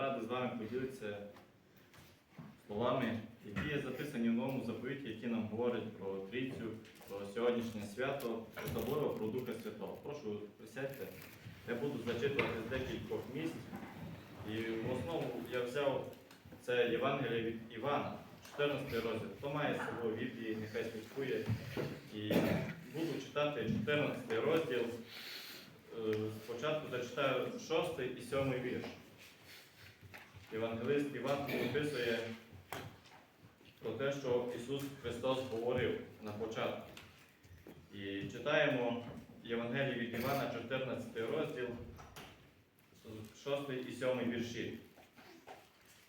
радий з вами поділитися словами, які є записані в новому заповіті, які нам говорять про трійцю, про сьогоднішнє свято, особливо про Духа Святого. Прошу присядьте. Я буду зачитувати з декількох місць. І в основу я взяв це Євангеліє від Івана, 14 розділ. Хто має собою Біблії, нехай слідкує. І буду читати 14 розділ. Е, Спочатку зачитаю 6 і 7 вірш. Євангелист Іван описує про те, що Ісус Христос говорив на початку. І читаємо Євангеліє від Івана, 14 розділ, 6 і 7 вірші.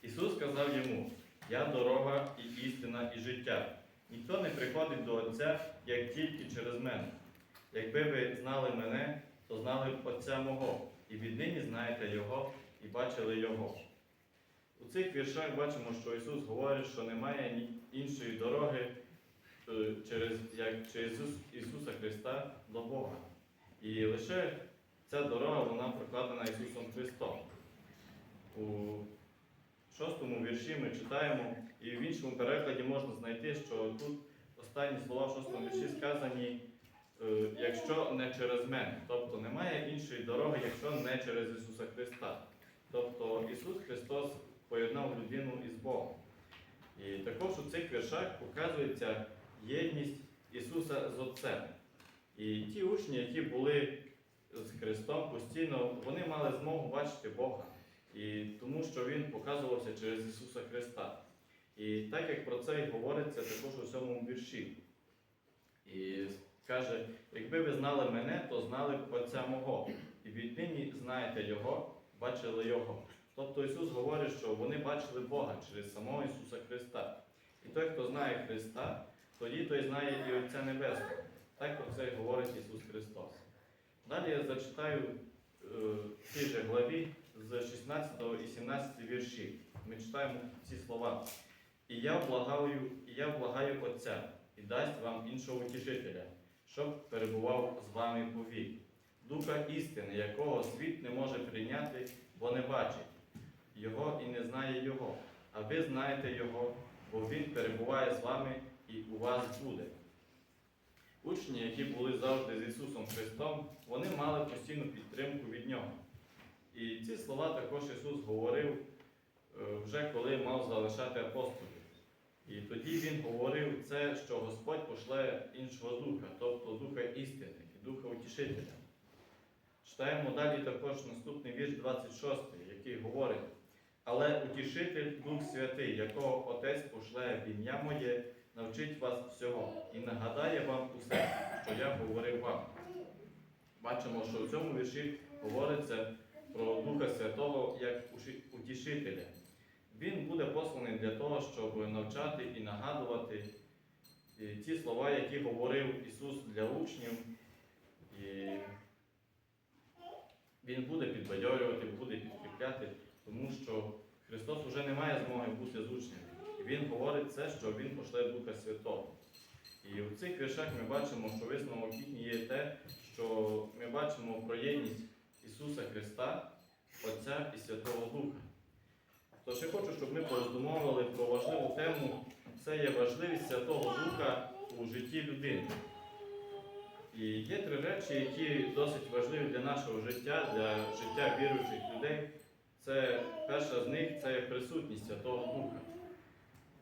Ісус сказав йому: Я дорога і істина, і життя. Ніхто не приходить до Отця, як тільки через мене. Якби ви знали мене, то знали б Отця мого, і віднині знаєте Його і бачили Його. У цих віршах бачимо, що Ісус говорить, що немає іншої дороги, е, через, як через Ісуса Христа до Бога. І лише ця дорога вона прокладена Ісусом Христом. У шостому вірші ми читаємо, і в іншому перекладі можна знайти, що тут останні слова в шостому вірші сказані, е, якщо не через мене. Тобто немає іншої дороги, якщо не через Ісуса Христа. Тобто Ісус Христос поєднав людину із Богом. І також у цих віршах показується єдність Ісуса з Отцем. І ті учні, які були з Христом постійно, вони мали змогу бачити Бога. І тому що Він показувався через Ісуса Христа. І так як про це і говориться також у сьомому вірші. І каже, якби ви знали мене, то знали б Отця мого. І віднині знаєте Його, бачили Його. Тобто Ісус говорить, що вони бачили Бога через самого Ісуса Христа. І той, хто знає Христа, тоді той знає і Отця Небесного. Так про це говорить Ісус Христос. Далі я зачитаю е, в цій же главі з 16 і 17 вірші. Ми читаємо ці слова. І я благаю, і я благаю Отця, і дасть вам іншого утішителя, щоб перебував з вами повік. Духа істини, якого світ не може прийняти, бо не бачить його і не знає Його. А ви знаєте Його, бо Він перебуває з вами і у вас буде. Учні, які були завжди з Ісусом Христом, вони мали постійну підтримку від Нього. І ці слова також Ісус говорив е, вже коли мав залишати апостолів. І тоді Він говорив це, що Господь пошле іншого духа, тобто духа істини і духа утішителя. Читаємо далі також наступний вірш 26, який говорить. Але утішитель Дух Святий, якого Отець пошле в ім'я моє, навчить вас всього і нагадає вам усе, що я говорив вам. Бачимо, що в цьому вірші говориться про Духа Святого як утішителя. Він буде посланий для того, щоб навчати і нагадувати ті слова, які говорив Ісус для учнів. І Він буде підбадьорювати, буде підкріпляти, тому що Христос вже не має змоги бути з учнями. Він говорить це, що Він пошле Духа Святого. І в цих віршах ми бачимо, що висновок їхній є те, що ми бачимо про єдність Ісуса Христа, Отця і Святого Духа. Тож я хочу, щоб ми пороздумовували про важливу тему. Це є важливість Святого Духа у житті людини. І є три речі, які досить важливі для нашого життя, для життя віруючих людей. Це перша з них це присутність Святого Духа.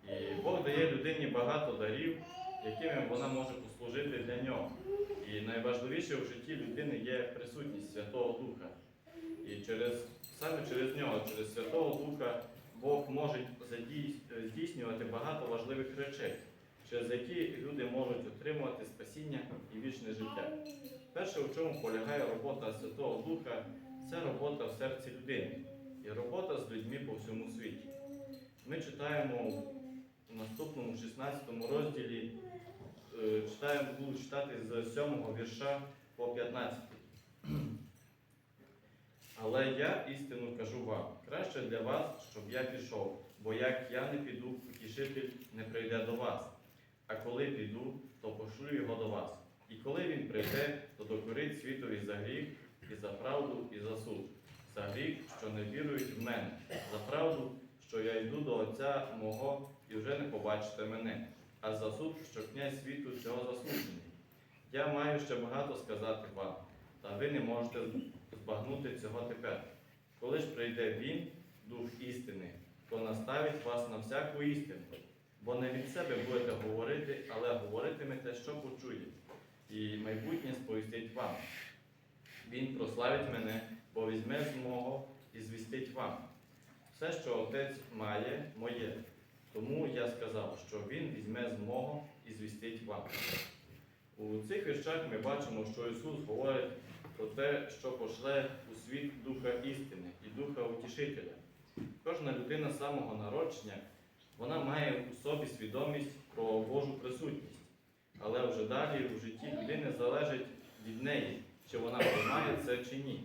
І Бог дає людині багато дарів, якими вона може послужити для нього. І найважливіше в житті людини є присутність Святого Духа. І через, саме через нього, через Святого Духа, Бог може здійснювати багато важливих речей, через які люди можуть отримувати спасіння і вічне життя. Перше, в чому полягає робота Святого Духа, це робота в серці людини і робота з людьми по всьому світі. Ми читаємо у наступному 16 розділі, е, читаємо, буду читати з 7 вірша по 15. Але я істину кажу вам, краще для вас, щоб я пішов, бо як я не піду, утішитель не прийде до вас. А коли піду, то пошлю його до вас. І коли він прийде, то докорить світові за гріх, і за правду, і за суд. За гріх, що не вірують в мене, за правду, що я йду до Отця мого і вже не побачите мене, а за суд, що князь світу цього заслужений. Я маю ще багато сказати вам, та ви не можете збагнути цього тепер. Коли ж прийде він, Дух істини, то наставить вас на всяку істину, бо не від себе будете говорити, але говоритимете, що почує, і майбутнє сповістить вам. Він прославить мене, бо візьме з вам. Все, що отець має, моє. Тому я сказав, що він візьме з мого і звістить вам. У цих віршах ми бачимо, що Ісус говорить про те, що пошле у світ Духа істини і Духа Утішителя. Кожна людина самого народження вона має у собі свідомість про Божу присутність. Але вже далі у житті людини залежить від неї, чи вона приймає це чи ні.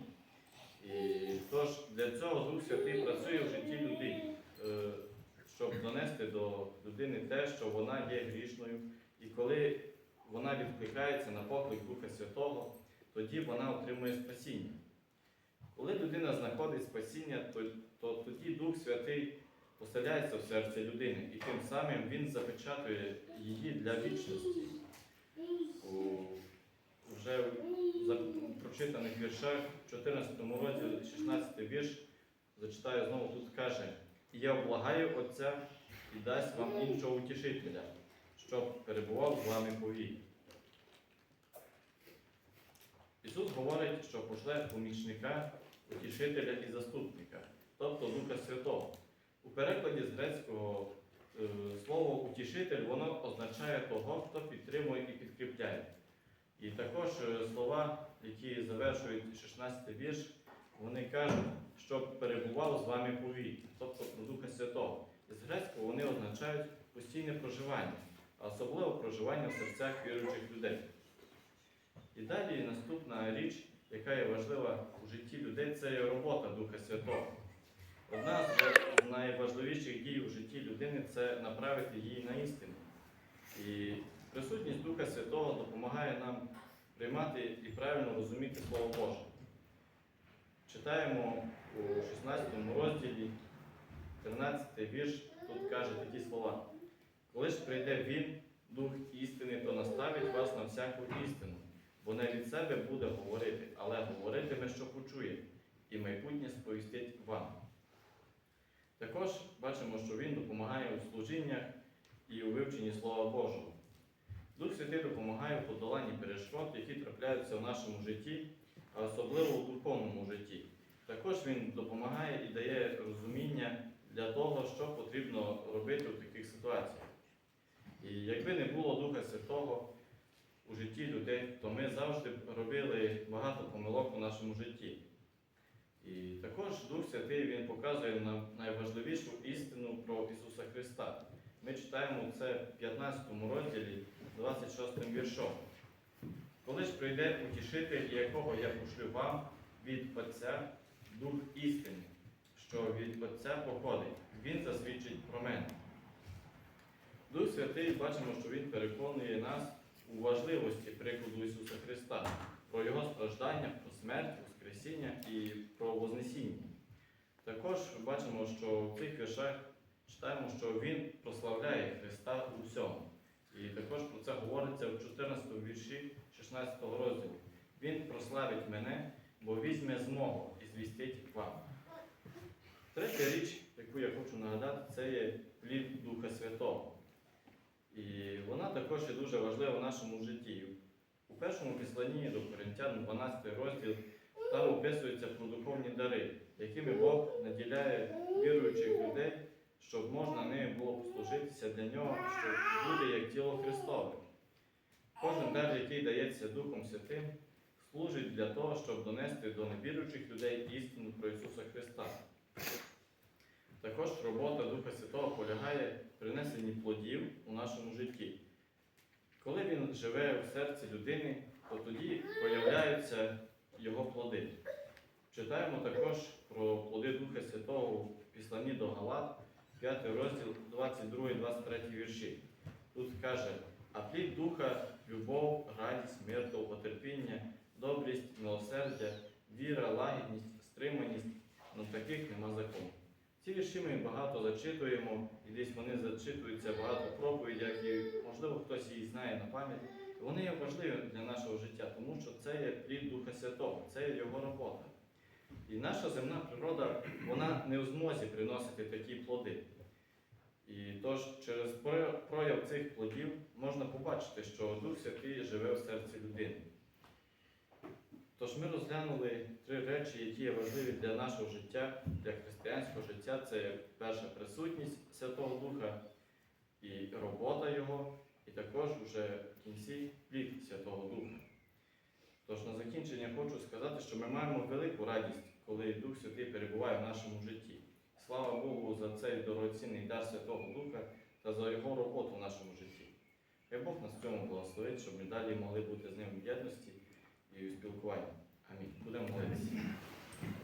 І тож для цього Дух Святий працює в житті людини, е, щоб донести до людини те, що вона є грішною. І коли вона відкликається на поклик Духа Святого, тоді вона отримує спасіння. Коли людина знаходить спасіння, то, то тоді Дух Святий поселяється в серце людини, і тим самим він запечатує її для вічності. Вже в прочитаних віршах, в 14 розділі, 16 вірш, зачитаю знову, тут каже, я облагаю Отця і дасть вам іншого утішителя, щоб перебував з вами повік. Ісус говорить, що пошле помічника, утішителя і заступника, тобто Духа Святого. У перекладі з грецького е, слово утішитель воно означає того, хто підтримує і підкріпляє. І також е, слова, які завершують 16 вірш, вони кажуть, щоб перебував з вами повік, тобто про Духа Святого. І з грецького вони означають постійне проживання, а особливо проживання в серцях віруючих людей. І далі наступна річ, яка є важлива у житті людей, це є робота Духа Святого. Одна з найважливіших дій у житті людини це направити її на істину. І присутність Духа Святого допомагає нам приймати і правильно розуміти Слово Боже. Читаємо у 16 розділі 13 вірш, тут каже такі слова. Коли ж прийде Він, Дух істини, то наставить вас на всяку істину, бо не від себе буде говорити, але говоритиме, що почує, і майбутнє сповістить вам. Також бачимо, що Він допомагає у служіннях і у вивченні Слова Божого. Дух Святий допомагає в подоланні перешкод, які трапляються в нашому житті, а особливо у духовному житті. Також він допомагає і дає розуміння для того, що потрібно робити у таких ситуаціях. І якби не було Духа Святого у житті людей, то ми завжди робили багато помилок у нашому житті. І також Дух Святий Він показує нам найважливішу істину про Ісуса Христа. Ми читаємо це в 15 розділі, 26 віршом. Коли ж прийде утішитель, якого я пошлю вам від Отця Дух істини, що від Отця походить, Він засвідчить про мене. Дух Святий бачимо, що Він переконує нас у важливості прикладу Ісуса Христа, про Його страждання, про смерть, Воскресіння і про Вознесіння. Також бачимо, що в цих віршах читаємо, що Він прославляє Христа у всьому. І також про це говориться в 14 вірші 16 розділу. Він прославить мене, бо візьме змогу і звістить вам. Третя річ, яку я хочу нагадати, це є плід Духа Святого. І вона також є дуже важлива в нашому житті. У першому післанні до Коринтян, 12 розділ, там описується про духовні дари, якими Бог наділяє віруючих людей, щоб можна ними було послужитися для нього, щоб бути як тіло Христове. Кожен дар, який дається Духом Святим, служить для того, щоб донести до невіруючих людей істину про Ісуса Христа. Також робота Духа Святого полягає в принесенні плодів у нашому житті. Коли він живе в серці людини, то тоді проявляються його плоди. Читаємо також про плоди Духа Святого в Післанні до Галат, 5 розділ 22-23 вірші. Тут каже, а плід Духа любов, радість, мир, довготерпіння, добрість, милосердя, віра, лагідність, стриманість, на таких нема закону. Ці вірші ми багато зачитуємо, і десь вони зачитуються багато проповідях, і можливо хтось її знає на пам'ять. Вони є важливі для нашого життя, тому що це є плід Духа Святого, це є його робота. І наша земна природа, вона не в змозі приносити такі плоди. Тож через прояв цих плодів можна побачити, що Дух Святий живе в серці людини. Тож ми розглянули три речі, які є важливі для нашого життя, для християнського життя. Це перша присутність Святого Духа і робота Його, і також уже в кінці плід Святого Духа. Тож на закінчення хочу сказати, що ми маємо велику радість, коли Дух Святий перебуває в нашому житті. Слава Богу за цей дорогоцінний дар Святого Духа та за його роботу в нашому житті. Хай Бог нас в цьому благословить, щоб ми далі могли бути з ним в єдності і у спілкуванні. Амінь. Будемо молитися.